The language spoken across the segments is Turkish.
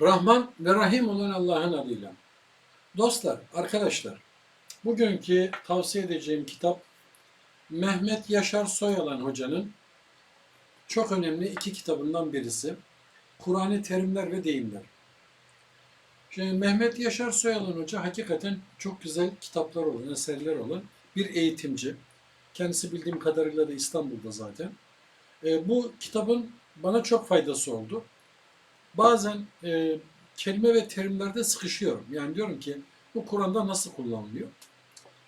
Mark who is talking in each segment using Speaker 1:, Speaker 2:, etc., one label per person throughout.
Speaker 1: Rahman ve Rahim olan Allah'ın adıyla. Dostlar, arkadaşlar, bugünkü tavsiye edeceğim kitap Mehmet Yaşar Soyalan Hoca'nın çok önemli iki kitabından birisi. Kur'an-ı Terimler ve Deyimler. Şimdi Mehmet Yaşar Soyalan Hoca hakikaten çok güzel kitaplar olan, eserler olan bir eğitimci. Kendisi bildiğim kadarıyla da İstanbul'da zaten. E, bu kitabın bana çok faydası oldu. Bazen e, kelime ve terimlerde sıkışıyorum. Yani diyorum ki bu Kur'an'da nasıl kullanılıyor?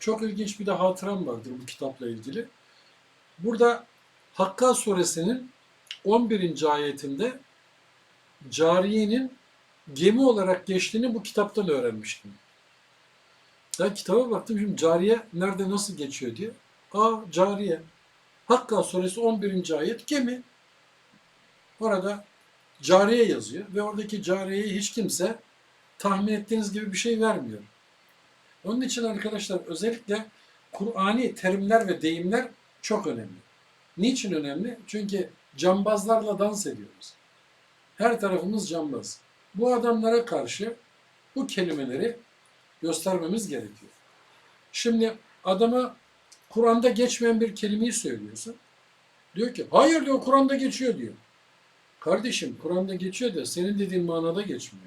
Speaker 1: Çok ilginç bir de hatıram vardır bu kitapla ilgili. Burada Hakka suresinin 11. ayetinde cariyenin gemi olarak geçtiğini bu kitaptan öğrenmiştim. Ya kitaba baktım şimdi cariye nerede nasıl geçiyor diye. Aa cariye. Hakka suresi 11. ayet gemi. Orada cariye yazıyor ve oradaki cariyeye hiç kimse tahmin ettiğiniz gibi bir şey vermiyor. Onun için arkadaşlar özellikle Kur'ani terimler ve deyimler çok önemli. Niçin önemli? Çünkü cambazlarla dans ediyoruz. Her tarafımız cambaz. Bu adamlara karşı bu kelimeleri göstermemiz gerekiyor. Şimdi adama Kur'an'da geçmeyen bir kelimeyi söylüyorsun. Diyor ki hayır diyor Kur'an'da geçiyor diyor. Kardeşim Kur'an'da geçiyor da senin dediğin manada geçmiyor.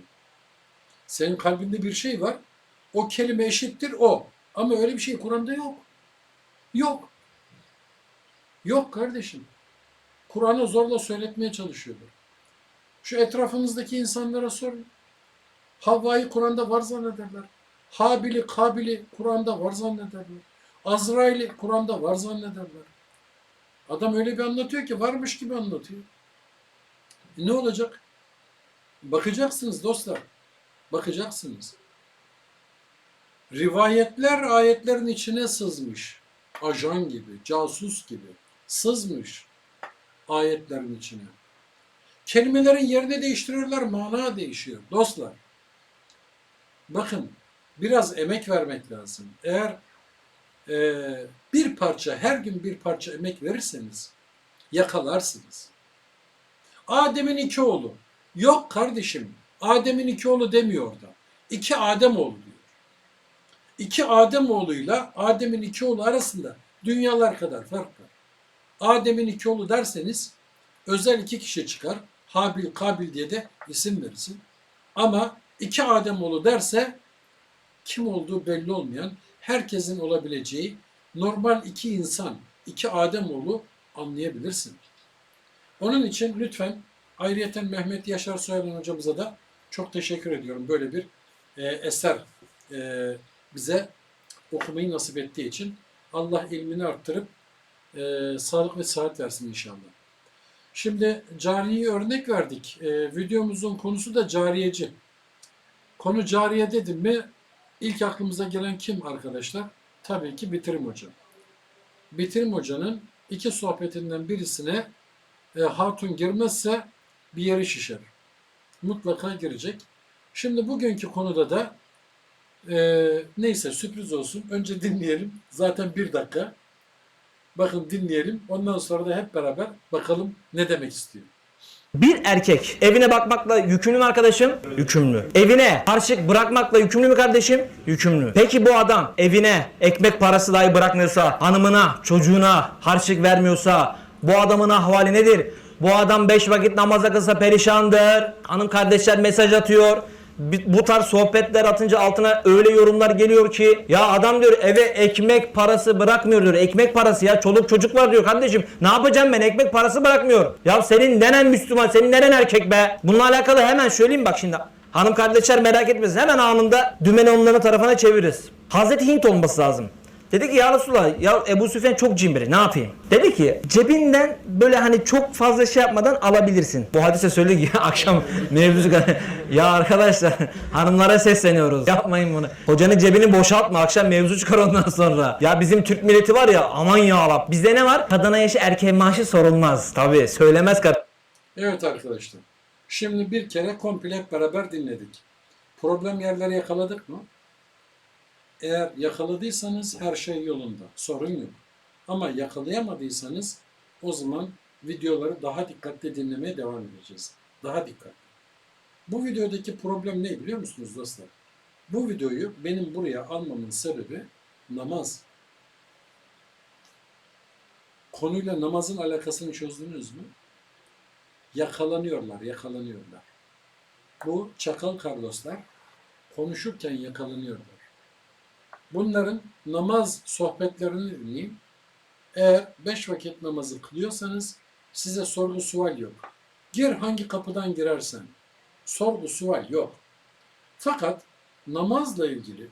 Speaker 1: Senin kalbinde bir şey var. O kelime eşittir o. Ama öyle bir şey Kur'an'da yok. Yok. Yok kardeşim. Kur'an'ı zorla söyletmeye çalışıyorlar. Şu etrafımızdaki insanlara sorun. Havva'yı Kur'an'da var zannederler. Habil'i, Kabil'i Kur'an'da var zannederler. Azrail'i Kur'an'da var zannederler. Adam öyle bir anlatıyor ki varmış gibi anlatıyor. Ne olacak? Bakacaksınız dostlar. Bakacaksınız. Rivayetler ayetlerin içine sızmış. Ajan gibi, casus gibi sızmış ayetlerin içine. Kelimelerin yerini değiştiriyorlar, mana değişiyor. Dostlar, bakın biraz emek vermek lazım. Eğer e, bir parça, her gün bir parça emek verirseniz yakalarsınız. Adem'in iki oğlu. Yok kardeşim, Adem'in iki oğlu demiyor orada. İki Adem oğlu diyor. İki Adem oğluyla Adem'in iki oğlu arasında dünyalar kadar fark var. Adem'in iki oğlu derseniz özel iki kişi çıkar. Habil, Kabil diye de isim verirsin. Ama iki Adem oğlu derse kim olduğu belli olmayan, herkesin olabileceği normal iki insan, iki Adem oğlu anlayabilirsin. Onun için lütfen ayrıyeten Mehmet Yaşar Soyalan hocamıza da çok teşekkür ediyorum. Böyle bir e, eser e, bize okumayı nasip ettiği için. Allah ilmini arttırıp e, sağlık ve sıhhat versin inşallah. Şimdi cariyeyi örnek verdik. E, videomuzun konusu da cariyeci. Konu cariye dedim mi ilk aklımıza gelen kim arkadaşlar? Tabii ki Bitirim Hoca. Bitirim Hoca'nın iki sohbetinden birisine e, hatun girmezse bir yeri şişer. Mutlaka girecek. Şimdi bugünkü konuda da e, neyse sürpriz olsun. Önce dinleyelim. Zaten bir dakika. Bakın dinleyelim. Ondan sonra da hep beraber bakalım ne demek istiyor.
Speaker 2: Bir erkek evine bakmakla yükümlü mü arkadaşım? Yükümlü. Evine harçlık bırakmakla yükümlü mü kardeşim? Yükümlü. Peki bu adam evine ekmek parası dahi bırakmıyorsa, hanımına, çocuğuna harçlık vermiyorsa bu adamın ahvali nedir? Bu adam 5 vakit namaza kılsa perişandır. Hanım kardeşler mesaj atıyor. Bu tarz sohbetler atınca altına öyle yorumlar geliyor ki ya adam diyor eve ekmek parası bırakmıyor diyor. Ekmek parası ya çoluk çocuk var diyor kardeşim. Ne yapacağım ben ekmek parası bırakmıyor. Ya senin nenen Müslüman senin nenen erkek be. Bununla alakalı hemen söyleyeyim bak şimdi. Hanım kardeşler merak etmesin hemen anında dümeni onların tarafına çeviririz. Hazreti Hint olması lazım. Dedi ki ya Resulallah ya Ebu Süfyan çok cimri ne yapayım? Dedi ki cebinden böyle hani çok fazla şey yapmadan alabilirsin. Bu hadise söyledi ki akşam mevzusu kadar. ya arkadaşlar hanımlara sesleniyoruz. Yapmayın bunu. Hocanın cebini boşaltma akşam mevzu çıkar ondan sonra. Ya bizim Türk milleti var ya aman ya Allah. Bizde ne var? Kadına yaşı erkeğe maaşı sorulmaz. Tabii söylemez kadın.
Speaker 1: Evet arkadaşlar. Şimdi bir kere komple beraber dinledik. Problem yerleri yakaladık mı? Eğer yakaladıysanız her şey yolunda. Sorun yok. Ama yakalayamadıysanız o zaman videoları daha dikkatli dinlemeye devam edeceğiz. Daha dikkatli. Bu videodaki problem ne biliyor musunuz dostlar? Bu videoyu benim buraya almamın sebebi namaz. Konuyla namazın alakasını çözdünüz mü? Yakalanıyorlar, yakalanıyorlar. Bu çakal Carloslar konuşurken yakalanıyorlar. Bunların namaz sohbetlerini dinleyin. Eğer beş vakit namazı kılıyorsanız size sorgu sual yok. Gir hangi kapıdan girersen. Sorgu sual yok. Fakat namazla ilgili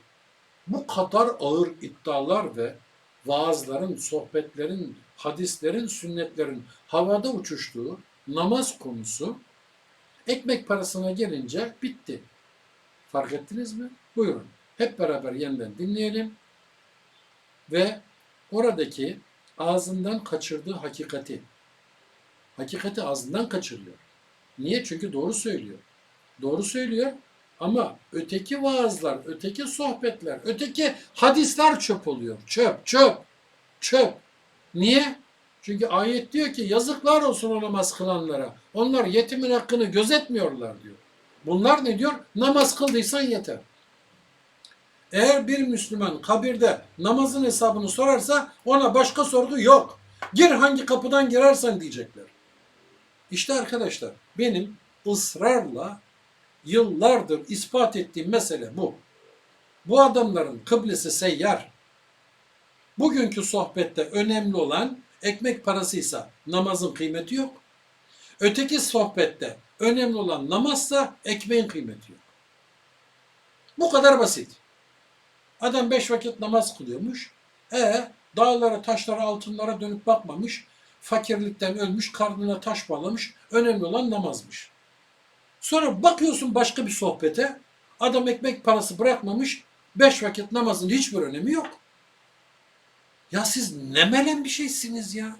Speaker 1: bu kadar ağır iddialar ve vaazların, sohbetlerin, hadislerin, sünnetlerin havada uçuştuğu namaz konusu ekmek parasına gelince bitti. Fark ettiniz mi? Buyurun. Hep beraber yeniden dinleyelim ve oradaki ağzından kaçırdığı hakikati, hakikati ağzından kaçırıyor. Niye? Çünkü doğru söylüyor. Doğru söylüyor ama öteki vaazlar, öteki sohbetler, öteki hadisler çöp oluyor. Çöp, çöp, çöp. Niye? Çünkü ayet diyor ki yazıklar olsun o namaz kılanlara. Onlar yetimin hakkını gözetmiyorlar diyor. Bunlar ne diyor? Namaz kıldıysan yeter. Eğer bir Müslüman kabirde namazın hesabını sorarsa ona başka sorgu yok. Gir hangi kapıdan girersen diyecekler. İşte arkadaşlar benim ısrarla yıllardır ispat ettiğim mesele bu. Bu adamların kıblesi seyyar. Bugünkü sohbette önemli olan ekmek parasıysa namazın kıymeti yok. Öteki sohbette önemli olan namazsa ekmeğin kıymeti yok. Bu kadar basit. Adam beş vakit namaz kılıyormuş. E dağlara, taşlara, altınlara dönüp bakmamış. Fakirlikten ölmüş, karnına taş bağlamış. Önemli olan namazmış. Sonra bakıyorsun başka bir sohbete. Adam ekmek parası bırakmamış. Beş vakit namazın hiçbir önemi yok. Ya siz ne melen bir şeysiniz ya.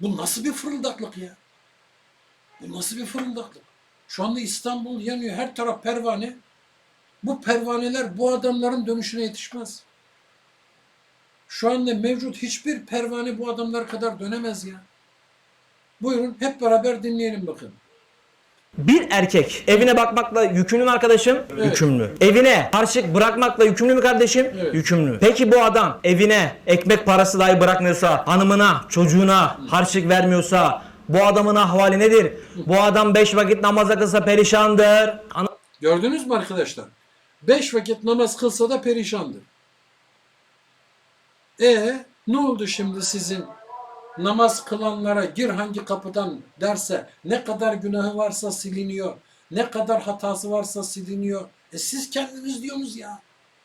Speaker 1: Bu nasıl bir fırıldaklık ya? Bu nasıl bir fırıldaklık? Şu anda İstanbul yanıyor. Her taraf pervane. Bu pervaneler bu adamların dönüşüne yetişmez. Şu anda mevcut hiçbir pervane bu adamlar kadar dönemez ya. Buyurun hep beraber dinleyelim bakın.
Speaker 2: Bir erkek evine bakmakla yükümlü mü arkadaşım?
Speaker 1: Evet.
Speaker 2: Yükümlü. Evine harçlık bırakmakla yükümlü mü kardeşim?
Speaker 1: Evet.
Speaker 2: Yükümlü. Peki bu adam evine ekmek parası dahi bırakmıyorsa, hanımına, çocuğuna harçlık vermiyorsa bu adamın ahvali nedir? Bu adam beş vakit namaza kılsa perişandır. Ana-
Speaker 1: Gördünüz mü arkadaşlar? Beş vakit namaz kılsa da perişandır. E ne oldu şimdi sizin namaz kılanlara gir hangi kapıdan derse ne kadar günahı varsa siliniyor. Ne kadar hatası varsa siliniyor. E siz kendiniz diyorsunuz ya.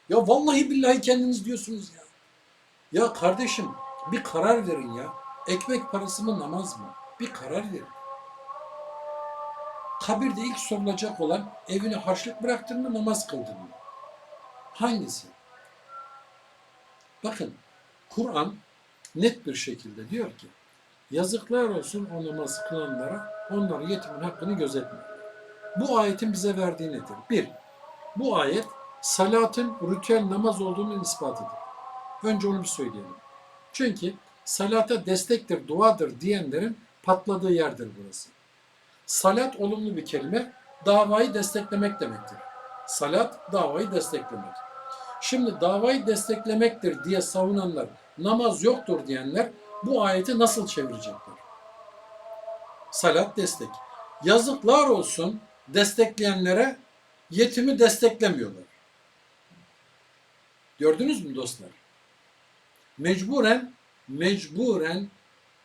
Speaker 1: Ya vallahi billahi kendiniz diyorsunuz ya. Ya kardeşim bir karar verin ya. Ekmek parası mı namaz mı? Bir karar verin. Kabirde ilk sorulacak olan evine harçlık bıraktın mı namaz kıldın mı? Hangisi? Bakın Kur'an net bir şekilde diyor ki yazıklar olsun o namaz kılanlara onlar yetimin hakkını gözetmiyor. Bu ayetin bize verdiği nedir? Bir, bu ayet salatın ritüel namaz olduğunun ispatıdır. Önce onu bir söyleyelim. Çünkü salata destektir, duadır diyenlerin patladığı yerdir burası. Salat olumlu bir kelime, davayı desteklemek demektir. Salat davayı desteklemek. Şimdi davayı desteklemektir diye savunanlar, namaz yoktur diyenler bu ayeti nasıl çevirecekler? Salat destek. Yazıklar olsun destekleyenlere yetimi desteklemiyorlar. Gördünüz mü dostlar? Mecburen, mecburen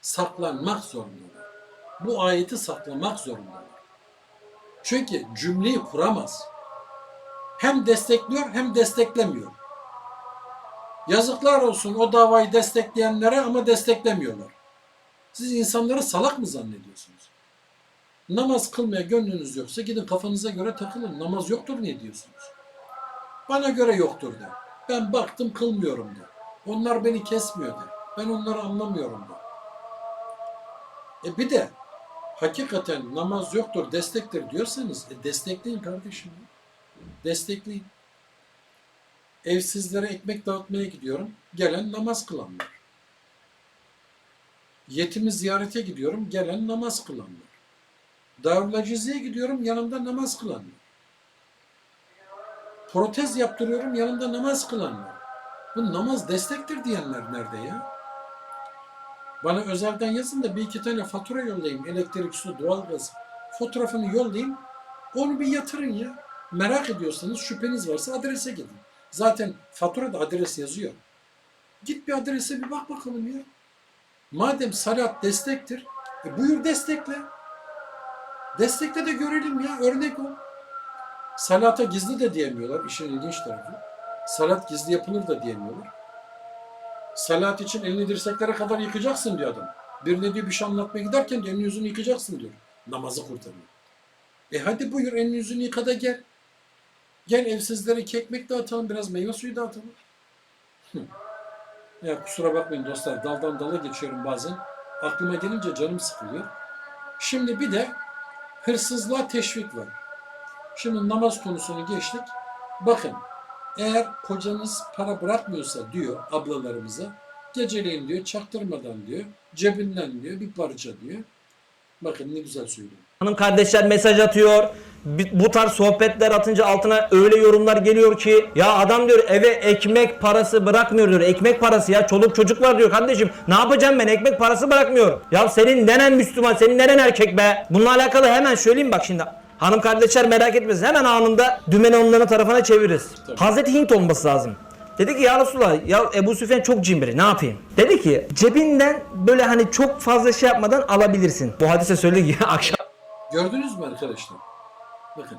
Speaker 1: saklanmak zorundalar. Bu ayeti saklamak zorundalar. Çünkü cümleyi kuramaz. Hem destekliyor hem desteklemiyor. Yazıklar olsun o davayı destekleyenlere ama desteklemiyorlar. Siz insanları salak mı zannediyorsunuz? Namaz kılmaya gönlünüz yoksa gidin kafanıza göre takılın. Namaz yoktur ne diyorsunuz? Bana göre yoktur de. Ben baktım kılmıyorum de. Onlar beni kesmiyor de. Ben onları anlamıyorum de. E bir de hakikaten namaz yoktur, destektir diyorsanız e destekleyin kardeşim. Destekleyin. Evsizlere ekmek dağıtmaya gidiyorum. Gelen namaz kılanlar. Yetimi ziyarete gidiyorum. Gelen namaz kılanlar. Darül Acize'ye gidiyorum. Yanımda namaz kılanlar. Protez yaptırıyorum yanında namaz kılanlar. Bu namaz destektir diyenler nerede ya? Bana özelden yazın da bir iki tane fatura yollayayım. Elektrik, su, doğalgaz fotoğrafını yollayayım. Onu bir yatırın ya. Merak ediyorsanız şüpheniz varsa adrese gidin. Zaten faturada adres yazıyor. Git bir adrese bir bak bakalım ya. Madem salat destektir, e buyur destekle. Destekle de görelim ya, örnek ol. Salata gizli de diyemiyorlar, işin ilginç tarafı. Salat gizli yapılır da diyemiyorlar. Salat için elini dirseklere kadar yıkacaksın diyor adam. Birine diyor bir şey anlatmaya giderken diyor, elini yüzünü yıkacaksın diyor. Namazı kurtarıyor. E hadi buyur elini yüzünü yıka da gel. Gel evsizlere iki dağıtalım, biraz meyve suyu dağıtalım. Hı. Ya kusura bakmayın dostlar, daldan dala geçiyorum bazen. Aklıma gelince canım sıkılıyor. Şimdi bir de hırsızlığa teşvik var. Şimdi namaz konusunu geçtik. Bakın, eğer kocanız para bırakmıyorsa diyor ablalarımıza, geceleyin diyor, çaktırmadan diyor, cebinden diyor, bir parça diyor. Bakın ne güzel söylüyor.
Speaker 2: Hanım kardeşler mesaj atıyor. Bu tarz sohbetler atınca altına öyle yorumlar geliyor ki ya adam diyor eve ekmek parası bırakmıyor diyor. Ekmek parası ya çoluk çocuk var diyor kardeşim. Ne yapacağım ben ekmek parası bırakmıyorum. Ya senin nenen Müslüman senin nenen erkek be. Bununla alakalı hemen söyleyeyim bak şimdi. Hanım kardeşler merak etmesin hemen anında dümeni onların tarafına çeviririz.
Speaker 1: Tabii.
Speaker 2: Hazreti Hint olması lazım. Dedi ki ya Resulallah ya Ebu Süfyan çok cimri ne yapayım? Dedi ki cebinden böyle hani çok fazla şey yapmadan alabilirsin. Bu hadise söyledi ki akşam
Speaker 1: Gördünüz mü arkadaşlar? Bakın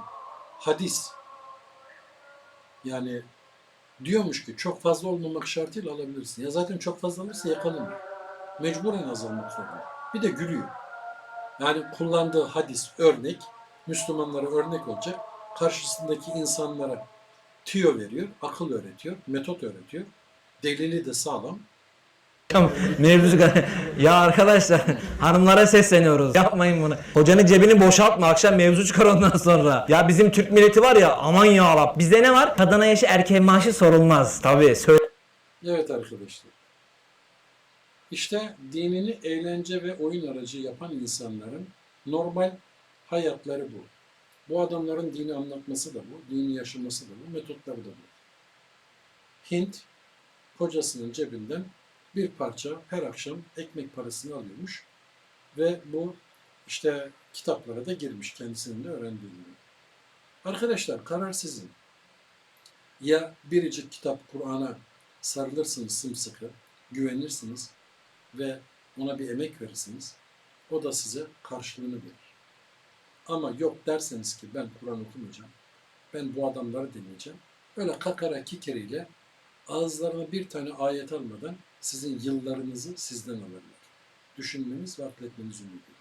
Speaker 1: hadis yani diyormuş ki çok fazla olmamak şartıyla alabilirsin. Ya zaten çok fazla alırsa yakalanır. Mecburen azalmak zorunda. Bir de gülüyor. Yani kullandığı hadis örnek Müslümanlara örnek olacak. Karşısındaki insanlara tüyo veriyor, akıl öğretiyor, metot öğretiyor. Delili de sağlam.
Speaker 2: Tamam, Mevzu ya arkadaşlar hanımlara sesleniyoruz. Yapmayın bunu. Hocanın cebini boşaltma akşam mevzu çıkar ondan sonra. Ya bizim Türk milleti var ya aman ya Rab. Bizde ne var? Kadına yaşı erkeğe maaşı sorulmaz. Tabii söyle.
Speaker 1: Evet arkadaşlar. İşte dinini eğlence ve oyun aracı yapan insanların normal hayatları bu. Bu adamların dini anlatması da bu, dini yaşaması da bu, metotları da bu. Hint kocasının cebinden bir parça her akşam ekmek parasını alıyormuş ve bu işte kitaplara da girmiş kendisinin de öğrendiği gibi. Arkadaşlar karar sizin. Ya biricik kitap Kur'an'a sarılırsınız sımsıkı, güvenirsiniz ve ona bir emek verirsiniz. O da size karşılığını verir. Ama yok derseniz ki ben Kur'an okumayacağım, ben bu adamları dinleyeceğim. Öyle kakara kikeriyle ağızlarına bir tane ayet almadan sizin yıllarınızı sizden alırlar. Düşünmeniz ve akletmeniz ümit.